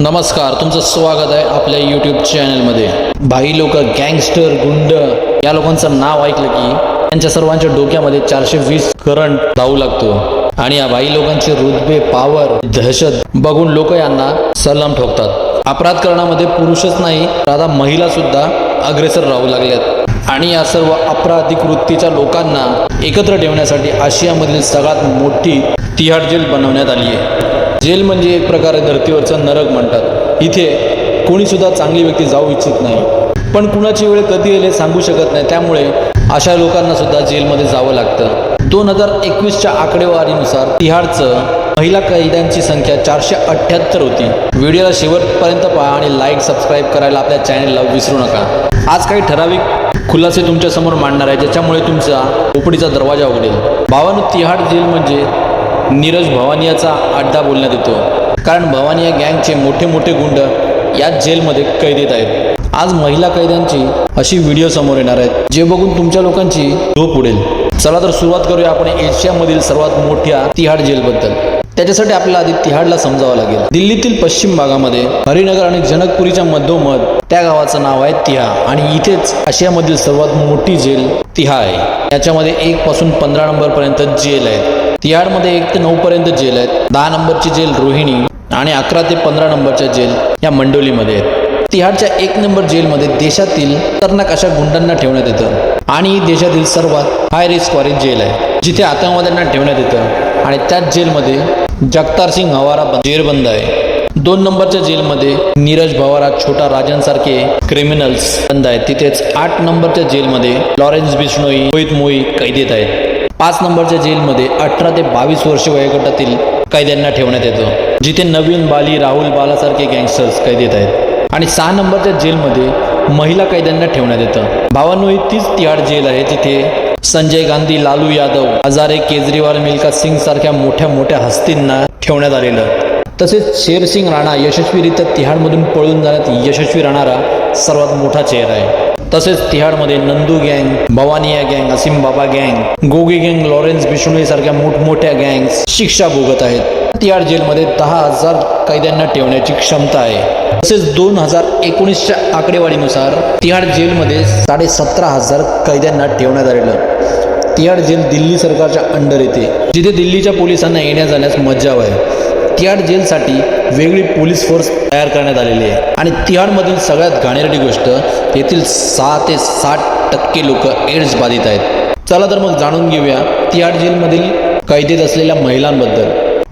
नमस्कार तुमचं स्वागत आहे आपल्या यूट्यूब चॅनलमध्ये भाई लोक गँगस्टर गुंड या लोकांचं नाव ऐकलं की त्यांच्या सर्वांच्या डोक्यामध्ये चारशे वीस करंट धावू लागतो. आणि या भाई लोकांचे रुतबे पावर दहशत बघून लोक यांना सलाम ठोकतात. अपराध करण्यामध्ये पुरुषच नाही तर आता महिला सुद्धा अग्रेसर राहू लागल्यात. आणि या सर्व अपराधिक वृत्तीच्या लोकांना एकत्र ठेवण्यासाठी आशियामधील सगळ्यात मोठी तिहाड जेल बनवण्यात आली आहे. जेल म्हणजे एक प्रकारे धर्तीवरचं नरक म्हणतात. इथे कोणी सुद्धा चांगली व्यक्ती जाऊ इच्छित नाही. पण कुणाची वेळ कधी येईल सांगू शकत नाही. त्यामुळे अशा लोकांना सुद्धा जेलमध्ये जावं लागतं. दोन हजार एकवीसच्या आकडेवारीनुसार तिहाडचं महिला कैद्यांची संख्या चारशे अठ्ठ्याहत्तर होती. व्हिडिओला शेवटपर्यंत पहा आणि लाईक सबस्क्राईब करायला आपल्या चॅनलला विसरू नका. आज काही ठराविक खुलासे तुमच्यासमोर मांडणार आहे ज्याच्यामुळे तुमचा उपडीचा दरवाजा उघडेल. भावानं तिहाड जेल म्हणजे नीरज भवानियाचा अड्डा बोलण्यात येतो. कारण भवानिया गँगचे मोठे मोठे गुंड याच जेलमध्ये कैदेत आहेत. आज महिला कैद्यांची अशी व्हिडिओ समोर येणार आहेत. जे बघून तुमच्या लोकांची झोप उडेल. चला तर सुरुवात करूया आपण एशियामधील सर्वात मोठ्या तिहाड जेलबद्दल. त्याच्यासाठी आपल्याला आधी तिहाडला समजावं लागेल. दिल्लीतील पश्चिम भागामध्ये हरिनगर आणि जनकपुरीच्या मधोमध त्या गावाचं नाव आहे तिहा आणि इथेच आशियामधील सर्वात मोठी जेल तिहा आहे. याच्यामध्ये एक पासून पंधरा नंबर पर्यंत जेल आहेत. तिहाडमध्ये एक ते नऊ पर्यंत जेल आहेत. दहा नंबरची जेल रोहिणी आणि अकरा ते पंधरा नंबरच्या जेल या मंडोलीमध्ये आहेत. तिहाडच्या एक नंबर जेलमध्ये देशातील खतरनाक अशा गुंडांना ठेवण्यात येतं. आणि ही देशातील सर्वात हाय रिस्क वाली जेल आहे जिथे आतंकवाद्यांना ठेवण्यात येतं. आणि त्याच जेलमध्ये जगतार सिंग हवारा जेरबंद आहे. दोन नंबरच्या जेलमध्ये नीरज भवारा छोटा राजांसारखे क्रिमिनल्स बंद आहेत. तिथेच आठ नंबरच्या जेलमध्ये लॉरेन्स बिष्णोई मोहित मोई कैदेत आहेत. पाच नंबरच्या जेलमध्ये अठरा ते बावीस वर्ष वयोगटातील कैद्यांना ठेवण्यात येतं जिथे नवीन बाली राहुल बालासारखे गँगस्टर्स कैदेत आहेत. आणि सहा नंबरच्या जेलमध्ये महिला कैद्यांना ठेवण्यात येतं. भावांनो ही तीच तिहाड जेल आहे जिथे संजय गांधी लालू यादव हजारे केजरीवाल मिल्का सिंग सारख्या मोठ्या मोठ्या हस्तींना ठेवण्यात आलेलं. तसेच शेरसिंग राणा यशस्वीरित्या तिहाडमधून पळून जाण्यात यशस्वी राहणारा सर्वात मोठा चेहरा आहे. तसेच तिहाडमध्ये नंदू गँग भवानिया गँग असीम बाबा गँग गोगी गँग लॉरेन्स बिशुणे सारख्या मोठमोठ्या गँग्स शिक्षा भोगत आहेत. तिहाड जेलमध्ये दहा हजार कैद्यांना ठेवण्याची क्षमता आहे. तसेच दोन हजार एकोणीसच्या आकडेवारीनुसार तिहाड जेलमध्ये साडे सतरा हजार कैद्यांना ठेवण्यात आलेलं. तिहाड जेल दिल्ली सरकारच्या अंडर येते जिथे दिल्लीच्या पोलिसांना येण्या जाण्यास मज्जाव आहे. तिहाड जेलसाठी वेगळी पोलीस फोर्स तयार करण्यात आलेली आहे. आणि तिहाडमधील सगळ्यात घाणेरडी गोष्ट येथील सहा ते साठ टक्के लोक एड्स बाधित आहेत. चला तर मग जाणून घेऊया तिहाड जेलमधील कैदेत असलेल्या महिलांबद्दल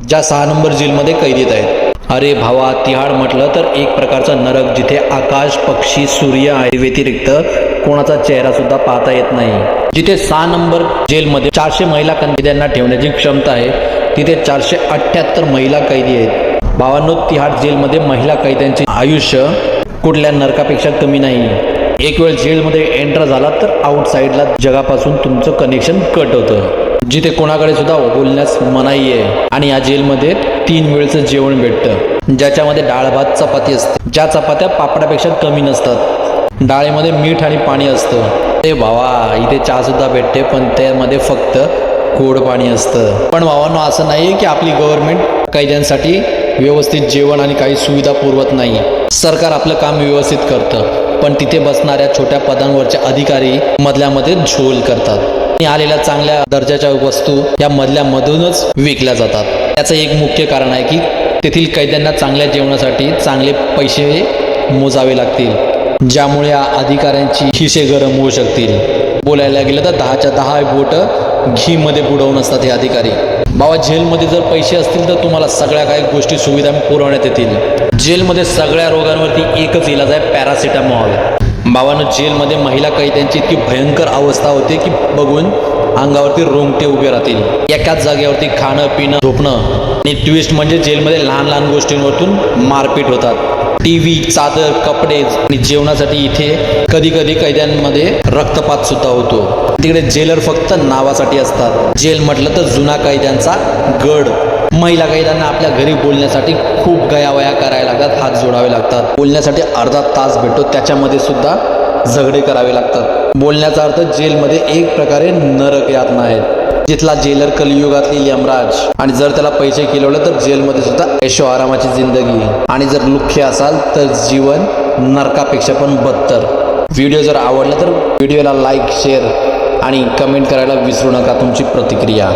ज्या सहा नंबर जेलमध्ये कैदेत आहेत. अरे भावा तिहाड म्हटलं तर एक प्रकारचा नरक जिथे आकाश पक्षी सूर्य आहे व्यतिरिक्त कोणाचा चेहरा सुद्धा पाहता येत नाही. जिथे सहा नंबर जेलमध्ये चारशे महिला कैद्यांना ठेवण्याची क्षमता आहे तिथे चारशे अठ्ठ्याहत्तर महिला कैदी आहेत. भावांनो तिहाड जेलमध्ये महिला कैद्यांचे आयुष्य कुठल्या नरकापेक्षा कमी नाही. एक वेळ जेलमध्ये एंटर झाला तर आउटसाईडला जगापासून तुमचं कनेक्शन कट होतं. जिथे कोणाकडे सुद्धा बोलण्यास मनाई आहे. आणि या जेलमध्ये तीन वेळचं जेवण भेटतं. ज्याच्यामध्ये डाळ भात चपाती असते. ज्या चपात्या पापडापेक्षा कमी नसतात. डाळीमध्ये मीठ आणि पाणी असतं. ते भावा इथे चहा सुद्धा भेटते पण त्यामध्ये फक्त गोड पाणी असतं. पण भावांनो असं नाही की आपली गव्हर्नमेंट कैद्यांसाठी व्यवस्थित जेवण आणि काही सुविधा पुरवत नाही सरकार आपलं काम व्यवस्थित करतं. पण तिथे बसणाऱ्या छोट्या पदांवरचे अधिकारी मधल्यामध्ये झोल करतात. आणि आलेल्या चांगल्या दर्जाच्या वस्तू या मधल्यामधूनच विकल्या जातात. त्याचं एक मुख्य कारण आहे की तेथील कैद्यांना चांगल्या जेवणासाठी चांगले पैसे मोजावे लागतील. ज्यामुळे अधिकाऱ्यांची हिशे गरम होऊ शकतील. बोलायला गेलं तर दहाच्या दहा बोटं घीमध्ये बुडवून असतात हे अधिकारी. बाबा जेलमध्ये जर पैसे असतील तर तुम्हाला सगळ्या काही गोष्टी सुविधा पुरवण्यात येतील. जेलमध्ये सगळ्या रोगांवरती एकच इलाज आहे पॅरासिटामॉल. बाबानं जेलमध्ये महिला कैद्यांची इतकी भयंकर अवस्था होते की बघून अंगावरती रोंगटे उभे राहतील. एकाच जागेवरती खाणं पिणं झोपणं. आणि ट्विस्ट म्हणजे जेलमध्ये लहान लहान गोष्टींवरतून मारपीट होतात. टी व्ही चादर कपडे आणि जेवणासाठी इथे कधी कधी कैद्यांमध्ये रक्तपात सुद्धा होतो. तिकडे जेलर फक्त नावासाठी असतात. जेल म्हटलं तर जुना कैद्यांचा गड. महिला कैद्यांना आपल्या घरी बोलण्यासाठी खूप गयावया करायला लागतात हात जोडावे लागतात. बोलण्यासाठी अर्धा तास भेटतो त्याच्यामध्ये सुद्धा झगडे करावे लागतात. बोलण्याचा अर्थ जेलमध्ये एक प्रकारे नरक यातना आहेत जिथला जेलर कलियुगातली यमराज आणि जर त्याला पैसे केलवलं तर जेलमध्ये सुद्धा ऐशो आरामाची जिंदगी. आणि जर लुख्खे असाल तर जीवन नरकापेक्षा पण बदतर. व्हिडिओ जर आवडला तर व्हिडिओला लाईक शेअर आणि कमेंट करायला विसरू नका तुमची प्रतिक्रिया.